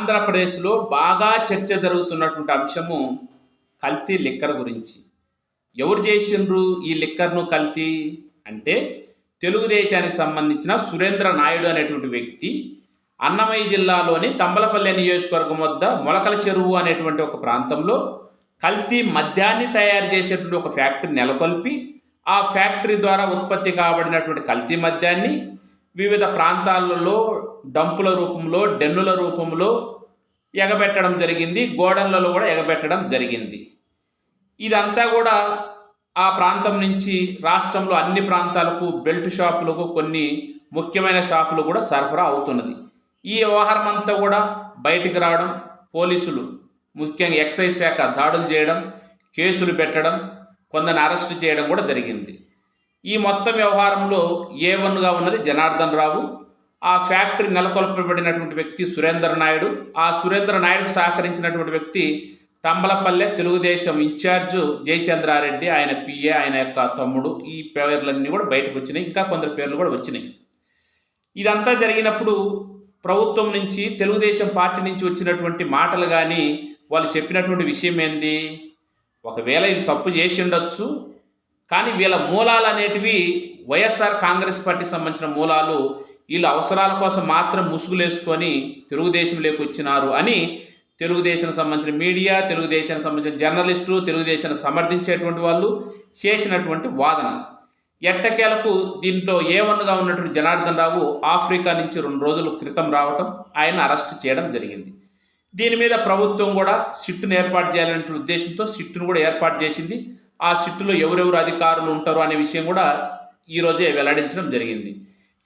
ఆంధ్రప్రదేశ్లో బాగా చర్చ జరుగుతున్నటువంటి అంశము కల్తీ లిక్కర్ గురించి. ఎవరు చేసిండ్రు ఈ లిక్కర్ను కల్తీ? అంటే తెలుగుదేశానికి సంబంధించిన సురేంద్ర నాయుడు అనేటువంటి వ్యక్తి అన్నమయ్య జిల్లాలోని తంబలపల్లి నియోజకవర్గం వద్ద మొలకల చెరువు అనేటువంటి ఒక ప్రాంతంలో కల్తీ మద్యాన్ని తయారు చేసేటువంటి ఒక ఫ్యాక్టరీ నెలకొల్పి ఆ ఫ్యాక్టరీ ద్వారా ఉత్పత్తి కాబడినటువంటి కల్తీ మద్యాన్ని వివిధ ప్రాంతాలలో డంపుల రూపంలో డెన్నుల రూపంలో ఎగబెట్టడం జరిగింది గోడన్లలో కూడా ఎగబెట్టడం జరిగింది. ఇదంతా కూడా ఆ ప్రాంతం నుంచి రాష్ట్రంలో అన్ని ప్రాంతాలకు బెల్ట్ షాపులకు కొన్ని ముఖ్యమైన షాపులు కూడా సరఫరా అవుతున్నది. ఈ వ్యవహారం అంతా కూడా బయటికి రావడం పోలీసులు ముఖ్యంగా ఎక్సైజ్ శాఖ దాడులు చేయడం కేసులు పెట్టడం కొందరిని అరెస్ట్ చేయడం కూడా జరిగింది. ఈ మొత్తం వ్యవహారంలో ఏ వన్గా ఉన్నది జనార్దన్ రావు ఆ ఫ్యాక్టరీ నెలకొల్పబడినటువంటి వ్యక్తి సురేందర్ నాయుడు. ఆ సురేంద్ర నాయుడుకు సహకరించినటువంటి వ్యక్తి తంబలపల్లె తెలుగుదేశం ఇన్ఛార్జు జయచంద్రారెడ్డి. ఆయన పిఏ ఆయన యొక్క తమ్ముడు. ఈ పేర్లన్నీ కూడా బయటకు వచ్చినాయి. ఇంకా కొందరు పేర్లు కూడా వచ్చినాయి. ఇదంతా జరిగినప్పుడు ప్రభుత్వం నుంచి తెలుగుదేశం పార్టీ నుంచి వచ్చినటువంటి మాటలు కానీ వాళ్ళు చెప్పినటువంటి విషయం ఏంది? ఒకవేళ ఇది తప్పు చేసి ఉండొచ్చు. కానీ వీళ్ళ మూలాలు అనేటివి వైఎస్ఆర్ కాంగ్రెస్ పార్టీకి సంబంధించిన మూలాలు వీళ్ళ అవసరాల కోసం మాత్రం ముసుగులేసుకొని తెలుగుదేశంలోకి వచ్చినారు అని తెలుగుదేశం సంబంధించిన మీడియా తెలుగుదేశానికి సంబంధించిన జర్నలిస్టులు తెలుగుదేశాన్ని సమర్థించేటువంటి వాళ్ళు చేసినటువంటి వాదన. ఎట్టకేలకు దీంట్లో ఏ వన్గా ఉన్నటువంటి జనార్దన్ రావు ఆఫ్రికా నుంచి రెండు రోజుల క్రితం రావటం ఆయన అరెస్ట్ చేయడం జరిగింది. దీని మీద ప్రభుత్వం కూడా సిట్టును ఏర్పాటు చేయాలనే ఉద్దేశంతో సిట్టును కూడా ఏర్పాటు చేసింది. ఆ సిట్టులో ఎవరెవరు అధికారులు ఉంటారు అనే విషయం కూడా ఈరోజే వెల్లడించడం జరిగింది.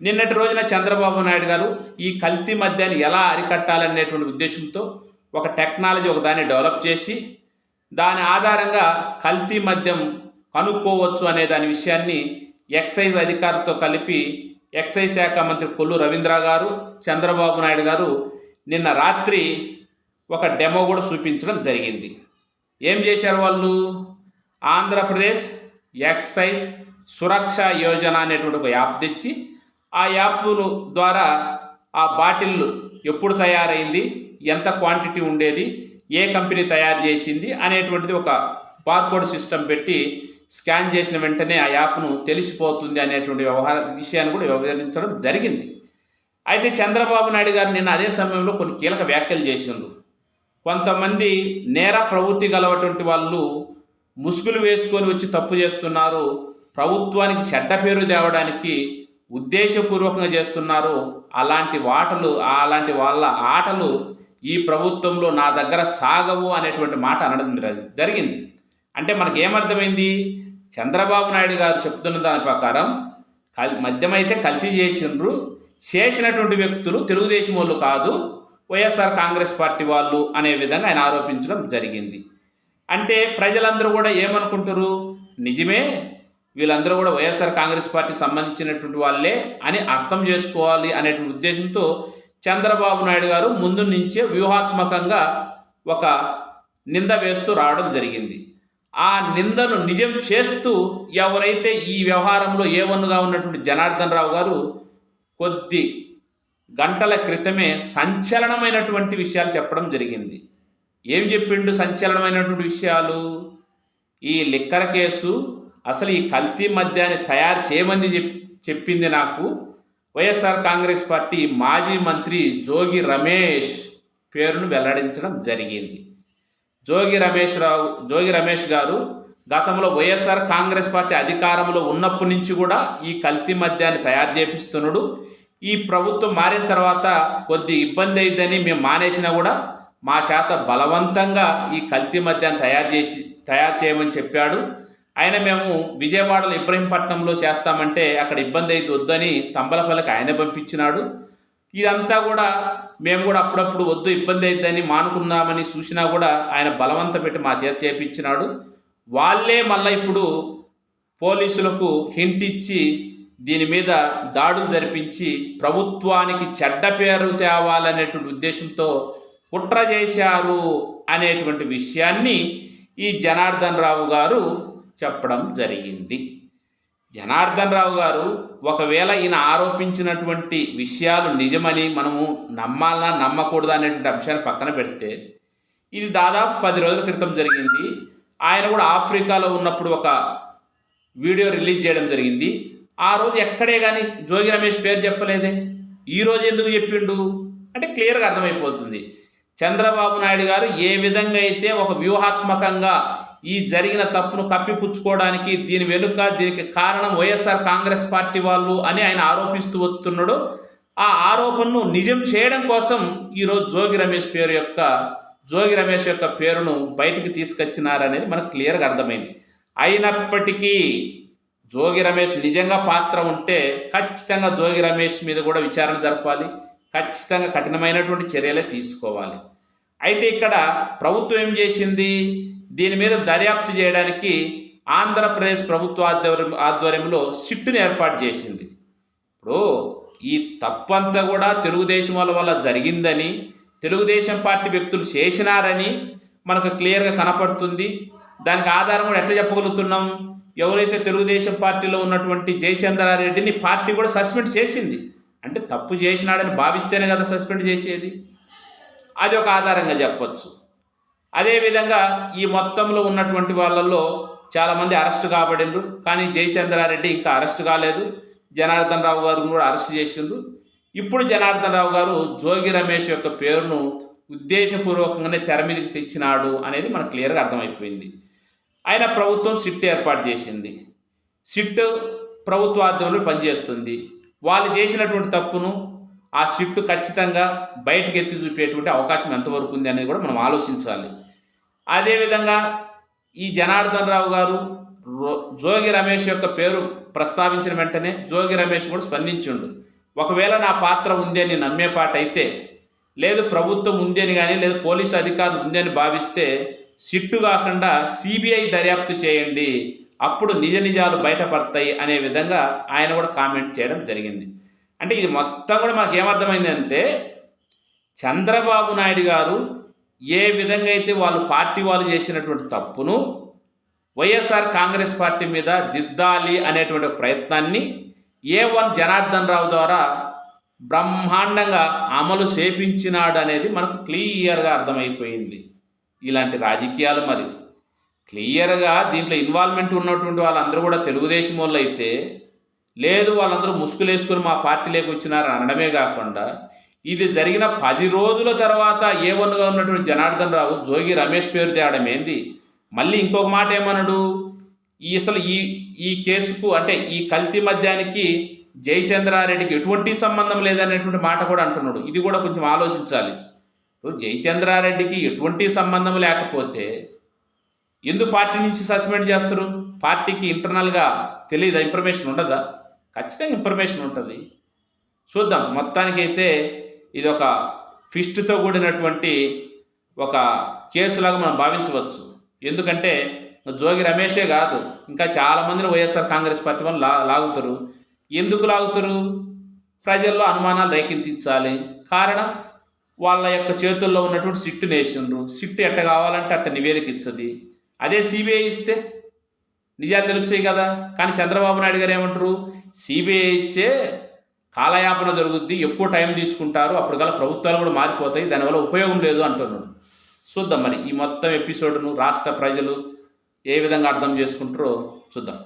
నిన్నటి రోజున చంద్రబాబు నాయుడు గారు ఈ కల్తీ మద్యాన్ని ఎలా అరికట్టాలనేటువంటి ఉద్దేశంతో ఒక టెక్నాలజీ ఒక దాన్ని డెవలప్ చేసి దాని ఆధారంగా కల్తీ మద్యం కనుక్కోవచ్చు అనే దాని విషయాన్ని ఎక్సైజ్ అధికారితో కలిపి ఎక్సైజ్ శాఖ మంత్రి కొల్లు రవీంద్ర గారు చంద్రబాబు నాయుడు గారు నిన్న రాత్రి ఒక డెమో కూడా చూపించడం జరిగింది. ఏం చేశారు వాళ్ళు? ఆంధ్రప్రదేశ్ ఎక్సైజ్ సురక్ష యోజన అనేటువంటి ఒక యాప్ తెచ్చి ఆ యాప్ను ద్వారా ఆ బాటిల్ ఎప్పుడు తయారైంది? ఎంత క్వాంటిటీ ఉండేది? ఏ కంపెనీ తయారు చేసింది? అనేటువంటిది ఒక బార్కోడ్ సిస్టమ్ పెట్టి స్కాన్ చేసిన వెంటనే ఆ యాప్ను తెలిసిపోతుంది అనేటువంటి వ్యవహార విషయాన్ని కూడా వివరించడం జరిగింది. అయితే చంద్రబాబు నాయుడు గారు నిన్న అదే సమయంలో కొన్ని కీలక వ్యాఖ్యలు చేసిండ్రు. కొంతమంది నేర ప్రవృత్తి గలవటువంటి వాళ్ళు ముసుగులు వేసుకొని వచ్చి తప్పు చేస్తున్నారు. ప్రభుత్వానికి చెడ్డ పేరు తేవడానికి ఉద్దేశపూర్వకంగా చేస్తున్నారో అలాంటి వాటలు అలాంటి వాళ్ళ ఆటలు ఈ ప్రభుత్వంలో నా దగ్గర సాగవు అనేటువంటి మాట అనడం జరిగింది. అంటే మనకి ఏమర్థమైంది? చంద్రబాబు నాయుడు గారు చెప్తున్న దాని ప్రకారం కల్ మద్యమైతే కల్తీ చేసిండ్రు చేసినటువంటి వ్యక్తులు తెలుగుదేశం వాళ్ళు కాదు వైఎస్ఆర్ కాంగ్రెస్ పార్టీ వాళ్ళు అనే విధంగా ఆయన ఆరోపించడం జరిగింది. అంటే ప్రజలందరూ కూడా ఏమనుకుంటారు నిజమే వీళ్ళందరూ కూడా వైఎస్ఆర్ కాంగ్రెస్ పార్టీకి సంబంధించినటువంటి వాళ్ళే అని అర్థం చేసుకోవాలి అనేటువంటి ఉద్దేశంతో చంద్రబాబు నాయుడు గారు ముందు నుంచే వ్యూహాత్మకంగా ఒక నింద వేస్తూ రావడం జరిగింది. ఆ నిందను నిజం చేస్తూ ఎవరైతే ఈ వ్యవహారంలో ఏ ఉన్నటువంటి జనార్దన్ రావు గారు కొద్ది గంటల క్రితమే సంచలనమైనటువంటి విషయాలు చెప్పడం జరిగింది. ఏం చెప్పిండు సంచలనమైనటువంటి విషయాలు? ఈ లిక్కర్ కేసు అసలు ఈ కల్తీ మద్యాన్ని తయారు చేయమని చెప్పింది నాకు వైఎస్ఆర్ కాంగ్రెస్ పార్టీ మాజీ మంత్రి జోగి రమేష్ పేరును వెల్లడించడం జరిగింది. జోగి రమేష్ రావు జోగి రమేష్ గారు గతంలో వైఎస్ఆర్ కాంగ్రెస్ పార్టీ అధికారంలో ఉన్నప్పటి నుంచి కూడా ఈ కల్తీ మద్యాన్ని తయారు చేపిస్తున్నాడు. ఈ ప్రభుత్వం మారిన తర్వాత కొద్ది ఇబ్బంది అయిందని మేము మానేసినా కూడా మా శాత బలవంతంగా ఈ కల్తీ మద్యాన్ని తయారు చేసి తయారు చేయమని చెప్పాడు. ఆయన మేము విజయవాడలో ఇబ్రహీంపట్నంలో చేస్తామంటే అక్కడ ఇబ్బంది అయితే వద్దని తంబలపల్లకి ఆయన పంపించినాడు. ఇదంతా కూడా మేము కూడా అప్పుడప్పుడు వద్దు ఇబ్బంది అయిద్దని మానుకుందామని చూసినా కూడా ఆయన బలవంత పెట్టి మా చేత చేపించినాడు. వాళ్ళే మళ్ళీ ఇప్పుడు పోలీసులకు హింట్ ఇచ్చి దీని మీద దాడులు జరిపించి ప్రభుత్వానికి చెడ్డ పేరు తేవాలనేటువంటి ఉద్దేశంతో కుట్ర చేశారు అనేటువంటి విషయాన్ని ఈ జనార్దన్ రావు గారు చెప్పడం జరిగింది. జనార్దన్ రావు గారు ఒకవేళ ఈయన ఆరోపించినటువంటి విషయాలు నిజమని మనము నమ్మాలన్నా నమ్మకూడదా అనేటువంటి అంశాన్ని పక్కన పెడితే ఇది దాదాపు పది రోజుల క్రితం జరిగింది. ఆయన కూడా ఆఫ్రికాలో ఉన్నప్పుడు ఒక వీడియో రిలీజ్ చేయడం జరిగింది. ఆ రోజు ఎక్కడే కానీ జోగి రమేష్ పేరు చెప్పలేదే. ఈ రోజు ఎందుకు చెప్పిండు? అంటే క్లియర్గా అర్థమైపోతుంది. చంద్రబాబు నాయుడు గారు ఏ విధంగా అయితే ఒక వ్యూహాత్మకంగా ఈ జరిగిన తప్పును కప్పిపుచ్చుకోవడానికి దీని వెనుక దీనికి కారణం వైఎస్ఆర్ కాంగ్రెస్ పార్టీ వాళ్ళు అని ఆయన ఆరోపిస్తూ వస్తున్నాడు. ఆ ఆరోపణను నిజం చేయడం కోసం ఈరోజు జోగి రమేష్ పేరు యొక్క జోగి రమేష్ యొక్క పేరును బయటికి తీసుకొచ్చినారనేది మనకు క్లియర్గా అర్థమైంది. అయినప్పటికీ జోగి రమేష్ నిజంగా పాత్ర ఉంటే ఖచ్చితంగా జోగి రమేష్ మీద కూడా విచారణ జరపాలి. ఖచ్చితంగా కఠినమైనటువంటి చర్యలే తీసుకోవాలి. అయితే ఇక్కడ ప్రభుత్వం ఏం చేసింది? దీని మీద దర్యాప్తు చేయడానికి ఆంధ్రప్రదేశ్ ప్రభుత్వ ఆధ్వర్యం ఆధ్వర్యంలో సిట్టును ఏర్పాటు చేసింది. ఇప్పుడు ఈ తప్పంతా కూడా తెలుగుదేశం వాళ్ళ వల్ల జరిగిందని తెలుగుదేశం పార్టీ వ్యక్తులు చేసినారని మనకు క్లియర్గా కనపడుతుంది. దానికి ఆధారం కూడా ఎట్లా చెప్పగలుగుతున్నాం? ఎవరైతే తెలుగుదేశం పార్టీలో ఉన్నటువంటి జయచంద్రారెడ్డిని పార్టీ కూడా సస్పెండ్ చేసింది. అంటే తప్పు చేసినాడని భావిస్తేనే కదా సస్పెండ్ చేసేది. అది ఒక ఆధారంగా చెప్పచ్చు. అదేవిధంగా ఈ మొత్తంలో ఉన్నటువంటి వాళ్ళల్లో చాలామంది అరెస్ట్ కాబడిండ్రు. కానీ జయచంద్రారెడ్డి ఇంకా అరెస్ట్ కాలేదు. జనార్దన్ రావు గారు కూడా అరెస్ట్ చేసిండ్రు. ఇప్పుడు జనార్దన్ రావు గారు జోగి రమేష్ యొక్క పేరును ఉద్దేశపూర్వకంగానే తెర మీదకి తెచ్చినాడు అనేది మనకు క్లియర్గా అర్థమైపోయింది. ఆయన ప్రభుత్వం సిట్ ఏర్పాటు చేసింది. సిట్ ప్రభుత్వ ఆధ్వర్యంలో పనిచేస్తుంది. వాళ్ళు చేసినటువంటి తప్పును ఆ సిట్ ఖచ్చితంగా బయటకు ఎత్తి చూపేటువంటి అవకాశం ఎంతవరకు ఉంది అనేది కూడా మనం ఆలోచించాలి. అదేవిధంగా ఈ జనార్దన్ రావు గారు రో- జోగి రమేష్ యొక్క పేరు ప్రస్తావించిన వెంటనే జోగి రమేష్ కూడా స్పందించిండు. ఒకవేళ నా పాత్ర ఉంది అని నమ్మే పాట అయితే లేదు ప్రభుత్వం ఉంది అని కానీ లేదు పోలీసు అధికారులు ఉంది అని భావిస్తే సిట్టు కాకుండా సిబిఐ దర్యాప్తు చేయండి. అప్పుడు నిజ నిజాలు బయటపడతాయి అనే విధంగా ఆయన కూడా కామెంట్ చేయడం జరిగింది. అంటే ఇది మొత్తం కూడా మనకు ఏమర్థమైంది అంటే చంద్రబాబు నాయుడు గారు ఏ విధంగా అయితే వాళ్ళు పార్టీ వాళ్ళు చేసినటువంటి తప్పును వైఎస్ఆర్ కాంగ్రెస్ పార్టీ మీద దిద్దాలి అనేటువంటి ప్రయత్నాన్ని ఏ వన్ జనార్దన్ రావు ద్వారా బ్రహ్మాండంగా అమలు చేపించినాడు అనేది మనకు క్లియర్గా అర్థమైపోయింది. ఇలాంటి రాజకీయాలు మరి క్లియర్గా దీంట్లో ఇన్వాల్వ్మెంట్ ఉన్నటువంటి వాళ్ళందరూ కూడా తెలుగుదేశం వాళ్ళు అయితే లేదు వాళ్ళందరూ ముసుగులేసుకుని మా పార్టీలోకి వచ్చినారు అనడమే కాకుండా ఇది జరిగిన పది రోజుల తర్వాత ఏ ఉన్నటువంటి జనార్దన్ రావు జోగి రమేష్ పేరు తేవడం ఏంది? మళ్ళీ ఇంకొక మాట ఏమన్నాడు? ఈ అసలు ఈ ఈ కేసుకు అంటే ఈ కల్తీ మద్యానికి జయచంద్రారెడ్డికి ఎటువంటి సంబంధం లేదనేటువంటి మాట కూడా అంటున్నాడు. ఇది కూడా కొంచెం ఆలోచించాలి. జయచంద్రారెడ్డికి ఎటువంటి సంబంధం లేకపోతే ఎందుకు పార్టీ నుంచి సస్పెండ్ చేస్తారు? పార్టీకి ఇంటర్నల్గా తెలియదా ఇన్ఫర్మేషన్ ఉండదా? ఖచ్చితంగా ఇన్ఫర్మేషన్ ఉంటుంది. చూద్దాం. మొత్తానికైతే ఇది ఒక ఫిస్ట్తో కూడినటువంటి ఒక కేసులాగా మనం భావించవచ్చు. ఎందుకంటే జోగి రమేషే కాదు ఇంకా చాలామందిని వైఎస్ఆర్ కాంగ్రెస్ పార్టీ వాళ్ళు లా లాగుతారు. ఎందుకు లాగుతారు? ప్రజల్లో అనుమానాలు రేకెత్తించాలి. కారణం వాళ్ళ యొక్క చేతుల్లో ఉన్నటువంటి సిట్టు నేషన్లు సిట్టు ఎట్ట కావాలంటే అట్ట నివేదిక ఇచ్చది. అదే సిబిఐ ఇస్తే నిజాలు తెలుస్తాయి కదా. కానీ చంద్రబాబు నాయుడు గారు ఏమంటారు? సిబిఐ ఇచ్చే కాలయాపన జరుగుద్ది ఎక్కువ టైం తీసుకుంటారు అప్పుడు గల ప్రభుత్వాలు కూడా మారిపోతాయి దానివల్ల ఉపయోగం లేదు అంటున్నాడు. చూద్దాం మరి ఈ మొత్తం ఎపిసోడ్ను రాష్ట్ర ప్రజలు ఏ విధంగా అర్థం చేసుకుంటారో చూద్దాం.